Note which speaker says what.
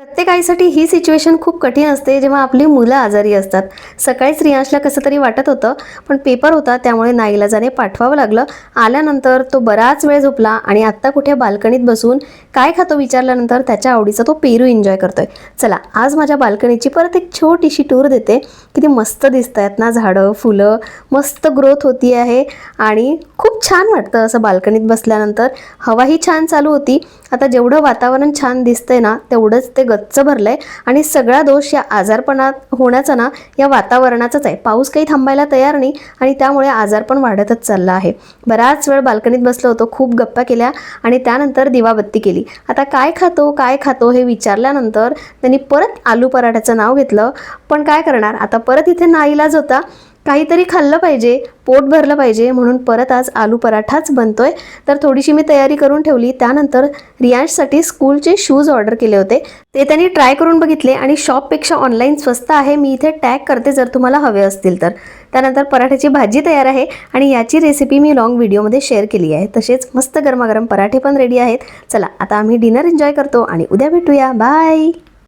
Speaker 1: प्रत्येक आईसाठी ही सिच्युएशन खूप कठीण असते जेव्हा आपली मुलं आजारी असतात. सकाळीच रियांशला कसं तरी वाटत होतं पण पेपर होता त्यामुळे नाईलाजाने पाठवावं लागलं. आल्यानंतर तो बराच वेळ झोपला आणि आत्ता कुठे बाल्कनीत बसून काय खातो विचारल्यानंतर त्याच्या आवडीचा तो पेरू एन्जॉय करतोय. चला आज माझ्या बाल्कनीची परत एक छोटीशी टूर देते. किती मस्त दिसत आहेत ना झाडं फुलं मस्त ग्रोथ होती आहे. आणि खूप छान वाटतं असं बाल्कनीत बसल्यानंतर. हवाही छान चालू होती. आता जेवढं वातावरण छान दिसतंय ना तेवढंच ते गच्च भरलंय आणि सगळा दोष या आजारपणात होण्याचा ना या वातावरणाचाच आहे. पाऊस काही थांबायला तयार नाही आणि त्यामुळे आजारपण वाढतच चालला आहे. बराच वेळ बाल्कनीत बसलो होतो खूप गप्पा केल्या आणि त्यानंतर दिवाबत्ती केली. आता काय खातो काय खातो हे विचारल्यानंतर त्यांनी परत आलू पराठ्याचं नाव घेतलं. पण काय करणार? आता परत इथे नाईलाज होता. काहीतरी खाल्लं पाहिजे पोट भरलं पाहिजे म्हणून परत आज आलू पराठाच बनतोय. तर थोडीशी मी तयारी करून ठेवली. त्यानंतर रियांशसाठी स्कूलचे शूज ऑर्डर केले होते. ते त्यांनी ट्राय करून बघितले आणि शॉपपेक्षा ऑनलाईन स्वस्त आहे. मी इथे टॅग करते जर तुम्हाला हवे असतील तर. त्यानंतर पराठ्याची भाजी तयार आहे आणि याची रेसिपी मी लॉंग व्हिडिओमध्ये शेअर केली आहे. तसेच मस्त गरमागरम पराठे पण रेडी आहेत. चला आता आम्ही डिनर एन्जॉय करतो आणि उद्या भेटूया. बाय